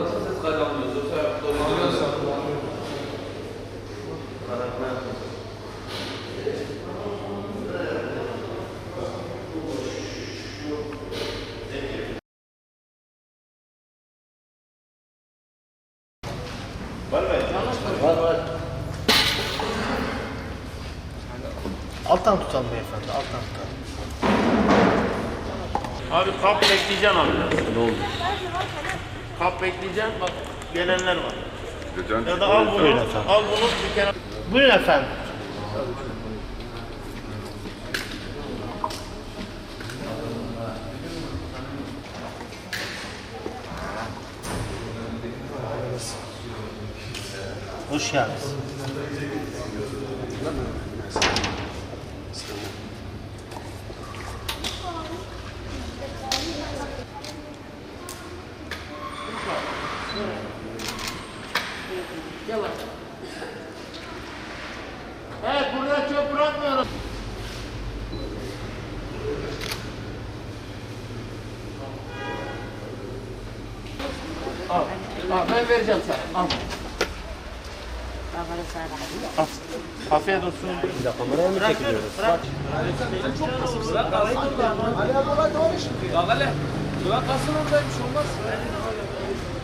Nasıl siz Alttan tutalım beyefendi, alttan tutalım. Abi kap bekleyeceğim abi. Ne oldu? Kap bekleyeceksin bak gelenler var. Ya da al bunu, Buyurun efendim. al bunu bir kere. Buyurun efendim. Hoş geldiniz. Evet burada çöp bırakmıyorum. Al, al ben vereceğim sana. Al. Al. Afiyet olsun. Bir dakika kameraya mı çekiliyoruz? Bırak. Ali abi olay doğru şimdi. Bak hele. Ulan kalsın oradaymış olmaz.